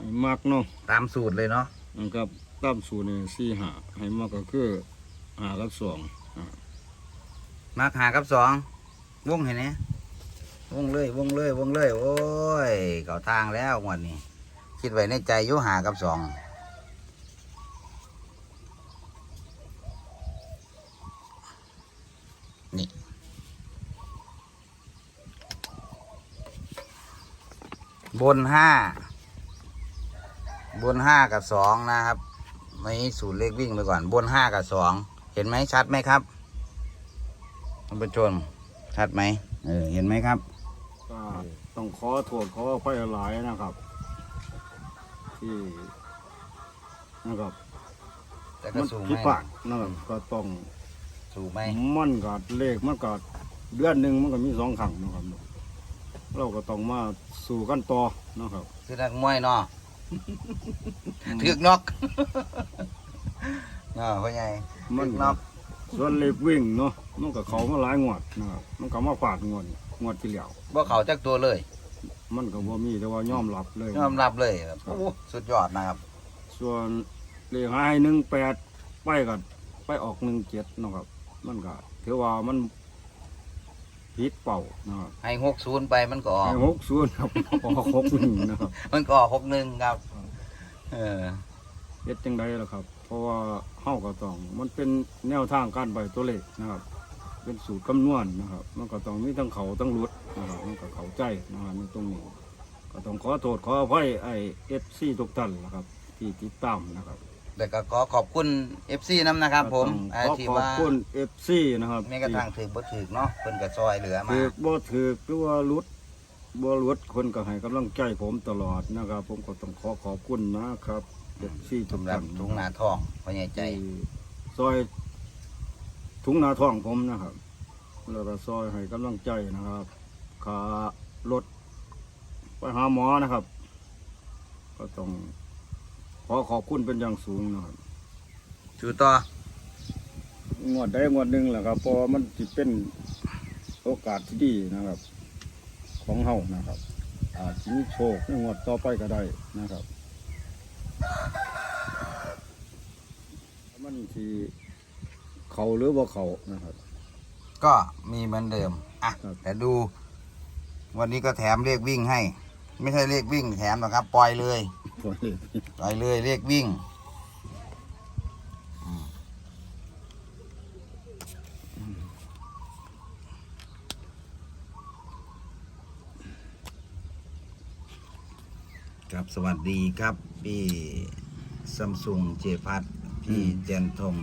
ให้มักเนาะตามสูตรเลยเนาะมันก็ตามสูตรนี่สี่หาให้มักก็คือหากับสองอ่ามาหากับสองวงเห็นไหมวงเลยวงเลยวงเลย โอ้ยเก่าทางแล้วงวันนี้ คิดไว้ในใจอยู่หากับสองนี่บนห้า บนห้ากับสองนะครับไม่สูตรเลขวิ่งไปก่อน บนห้ากับสองเห็นไหมชัดไหมครับท่านผู้ชมชัดไหมเออเห็นไหมครับก็ต้องขอโทษขออภัยหลายนะครับ ที่นะครับแต่ก็มันสูงผิดไหมพลาดนะครับก็ต้องสูงไหมมันก็เลขมันก็เดือนหนึ่งมันก็มีสองครั้งนะครับ เราก็ต้องมาสู่กันต่อนะครับ คือนักมวยเนาะ ถึกนกเนาะพ่อใหญ่มันถึกนกส่วนเลขวิ่งเนาะมันก็เขามาหลายงวดนะครับมันก็มาฝาดงวดงวดที่แล้วบ่เขาจักตัวเลยมันก็บ่มีแต่ว่ายอมรับเลยยอมรับเลยครับโอ้สุดยอดนะครับ ส่วนเลขหายหนึ่งแปดไปกันไปออกหนึ่งเจ็ดนาะครับ มันก็ถือว่ามัน ผิดเป่านะครับให้หกศูนย์ไปมันก็ออกให้หกศูนย์ครับออกหกหนึ่งนะครับมันก็ออกหกหนึ่งครับ เออเฮ็ดจังไดล่ะครับ เพราะว่าเฮาก็ต้อง มันเป็นแนวทางการใบตัวเลขนะครับ เป็นสูตรคำนวณนะครับ มันก็ต้องมีทั้งเขาทั้งรุดนะครับมันก็เข้าใจนะครับในตรงนี้ก็ต้องขอโทษขออภัยไอเอฟซีทุกท่านนะครับ ที่ติดตามนะครับ แต่ก็ขอขอบคุณเอฟซีน้ำนะครับ ผมก็ไอ้ต้องขอที่ขอบว่าคุณเอฟซีนะครับแม้กระทั่งถือบ่ถือเนาะเพิ่นก็ซอยเหลือมาถือบ่ถือหรือว่ารุดบ่รุดคนก็ให้กำลังใจผมตลอดนะครับ ผมก็ต้องขอขอบคุณนะครับเอฟซีทุกสำหรัท่าบนถุงหนาทองพ่อใหญ่ใจ ที่ซอยถุงนาท้องผมนะครับแล้วก็ซอยให้กำลังใจนะครับขารถไปหาหมอนะครับ ก็ต้องข อขอบคุณเป็นอย่างสูงนะครับชูต่องวดได้งวดหนึ่งแหละครับเพอมันจะเป็นโอกาสที่ดีนะครับ ของเฮานะครับ อาจจะมีโชคในงวดต่อไปก็ได้นะครับ มันที่เขาหรือว่าเขานะครับ ก็มีเหมือนเดิม อะ ครับ แต่ดู วันนี้ก็แถมเลขวิ่งให้ ไม่ใช่เลขวิ่งแถมหรอกครับ ปล่อยเลย ปล่อยเลยปล่อยเลยเลขวิ่งอืมครับสวัสดีครับ พี่ซัมซุงเจพัทพี่เจนทง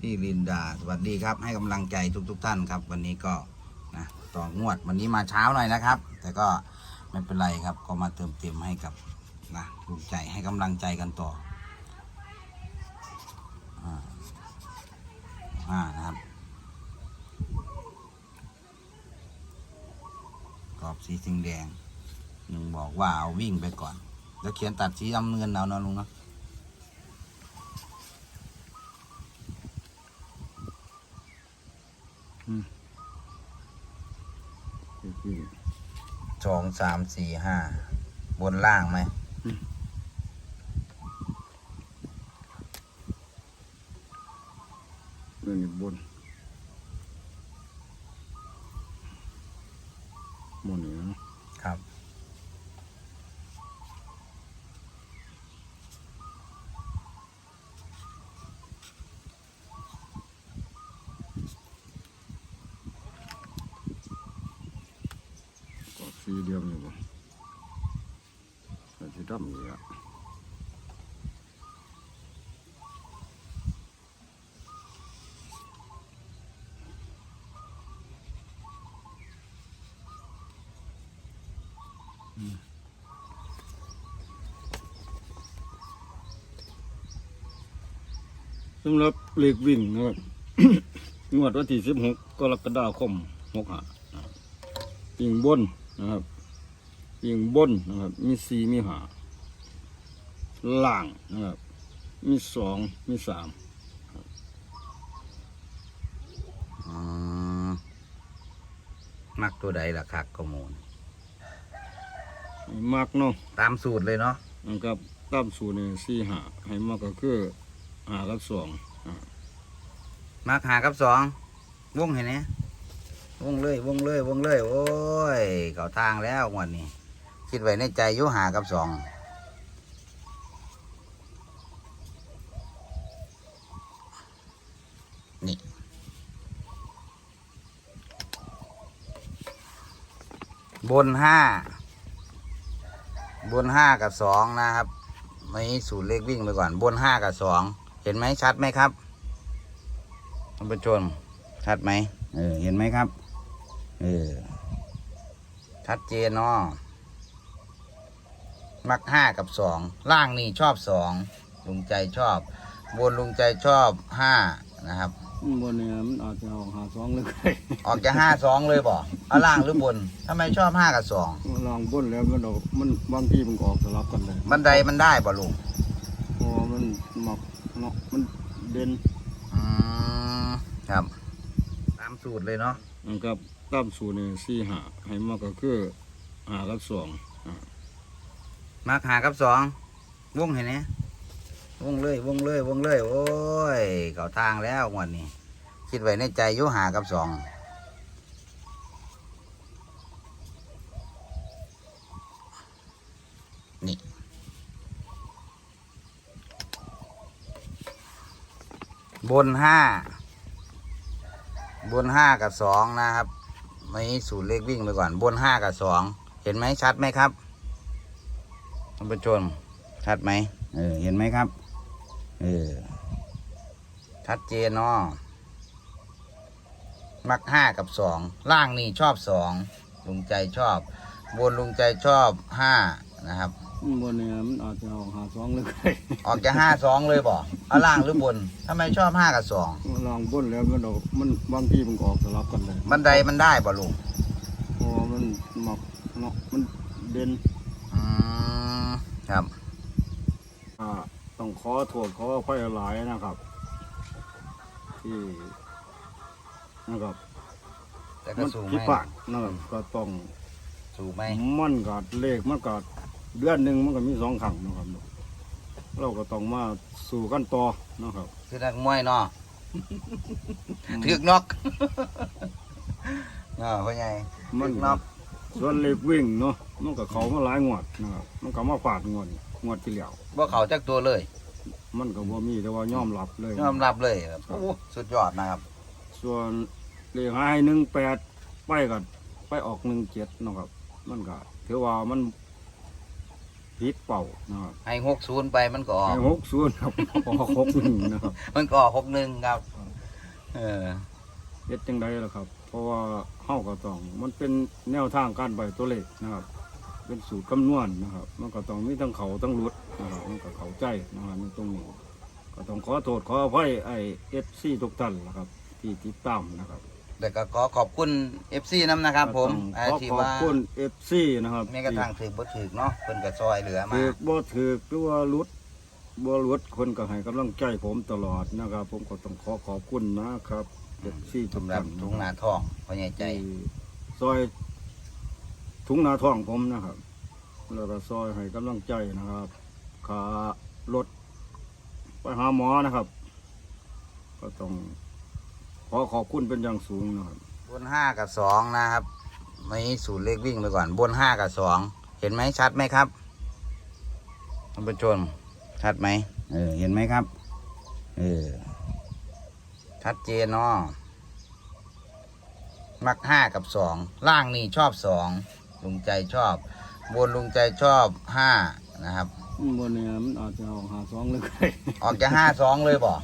พี่ลินดา สวัสดีครับ ให้กำลังใจทุกๆทท่านครับ วันนี้ก็นะต่องวดวันนี้มาเช้าหน่อยนะครับ แต่ก็ไม่เป็นไรครับ ก็มาเติมเต็มให้กับ นะลูกใจให้กำลังใจกันต่ออ่าอ่านะครับกรอบสีสิงแดงลุงบอกว่าเอาวิ่งไปก่อน แล้วเขียนตัดสีดำเงินเอาเนาะลุงเนาะสองสามสี่ห้าบนล่างไหม เรื่องบนบนนี่นะครับ ก็สีเดียวนี่บ่แต่สี ดำนี่อะสำหรับเลขวิ่งนะครับงวดวันที่สิบหกกรกฎาคมหกห้าวิ่งบนนะครับวิ่งบนนะครับ มีสีมีหา ล่างนะครับ มีสองมีสามอืมมักตัวใดล่ะครับข้อมูลมากเนาะตามสูตรเลยเนาะอนะครับตามสูตรนี่สี่หาให้มากก็คือหากับสองอ่ามักหากับสองวงเห็นไหมวงเลยวงเลยวงเลย โอ้ย เขาทางแล้วงวันนี้ คิดไว้ในใจอยุหากับสอง นี่บนห้าบนห้ากับสองนะครับไม่สูตรเลขวิ่งไปก่อน บนห้ากับสองเห็นไหมชัดไหมครับท่านผู้ชมชัดไหมเออเห็นไหมครับเออชัดเจนเนาะมักห้ากับสองล่างนี่ชอบสองลุงใจชอบ บนลุงใจชอบห้านะครับ บนเนี่ยมันอาจจะออกหาสองเลยก็ได้ออกจะห้าสองเลยบ่เอาล่างหรือบนทำไมชอบห้ากับสองลองบนแล้วมันออกมันบางทีมันก็ออกสลับกันเลยบันไดมันได้บ่ลุงเพราะว่ามันหมักเนาะมันเด่นอืมครับ ตามสูตรเลยเนาะนะครับตามสูตรนี่สี่หาให้มากก็คือหากับสองอ่ามักหากับสองวงเห็นไหม วงเลยวงเลยวงเลย โอ้ยเขาทางแล้ววันนี้ คิดไว้ในใจยุหากับสองนี่บนห้าบนห้ากับสองนะครับไม่สูตรเลขวิ่งไปก่อน บนห้ากับสองเห็นไหมชัดไหมครับท่านผู้ชมชัดไหมเออเห็นไหมครับ เออ ชัดเจนเนาะมักห้ากับสองล่างนี่ชอบสองลุงใจชอบ บนลุงใจชอบห้านะครับ บนเนี่ยมันอาจจะออกหาสองเลยก็ได้ออกจะห้าสองเลยบ่เอาล่างหรือบนทำไมชอบห้ากับสองลองบนแล้วมันออกมันบางทีมันก็ออกสลับกันเลยบันไดมันได้บ่ลุงเพราะว่ามันหมักเนาะมันเด่นอืมครับอ่า ต้องขอโทษขออภัยหลายนะครับ ที่นะครับแต่ก็มันสูงผิดไหพมลาดนะครับก็ต้องสูงไหมมันก็เลขมันก็เดือนหนึ่งมันก็มีสองครั้งนะครับเราก็ต้องมาสู่กันต่อนะครับ คือนักมวยเนาะถึกนอกเนาะพ่อใหญ่มันถึกนอกส่วนเลขวิ่งเนาะมันก็เขามาหลายงวดนะครับมันก็มาฝาดงวด งวดที่แล้วบ่เขาจักตัวเลย มันก็บ่มีแต่ว่ายอมรับเลย ยอมรับเลยครับโอ้สุดยอดนะครับ ส่วนเลขหายหนึ่งแปดไปกันไปออกหนึ่งเจ็ดนะครับ มันก็ถือว่ามันผิดเป่านะครับให้หกศูนย์ไปมันก็ออกไอ้หกศูนย์ครับออกหกหนึ่งนะครับ มันก็ออกหกหนึ่งครับ เออเฮ็ดจังไดล่ะครับ เพราะว่าเฮาก็ต้อง มันเป็นแนวทางการใบตัวเลขนะครับ เป็นสูตรคำนวณนะครับ มันก็ต้องมีทั้งเขาทั้งรุดนะครับมันก็เข้าใจนะครับในตรงนี้ก็ต้องขอโทษขออภัยไอ้เอฟซีทุกท่านนะครับ ที่ติดตามนะครับแต่ก็ขอขอบคุณเอฟซีน้ำนะครับผมก็ไอ้ต้องขอที่ขอบว่าคุณเอฟซีนะครับแม้กระทั่งถือบ่ถือเนาะเพิ่นก็ซอยเหลือมา ถือบ่ถือหรือว่ารุดบ่รุดคนก็ให้กำลังใจผมตลอดนะครับ ผมก็ต้องขอขอบคุณนะครับเอฟซีทุกสำหรัท่าบนถุงนาทองพ่อใหญ่ใจ ที่ซอย ถุงนาท้องผมนะครับ แล้วก็ซอยให้กำลังใจนะครับขารถไปหาหมอนะครับ ก็ต้องขอขอบคุณเป็นอย่างสูงนะครับบนห้ากับสองนะครับไม่สูตรเลขวิ่งไปก่อน บนห้ากับสองเห็นไหมชัดไหมครับท่านผู้ชมชัดไหมเออเห็นไหมครับเออชัดเจนเนาะมักห้ากับสองล่างนี่ชอบสอง ลุงใจชอบบนลุงใจชอบห้านะครับ บนเนี่ยมันอาจจะออกหาสองเลยก็ได้ ออกจะห้าสองเลยบ่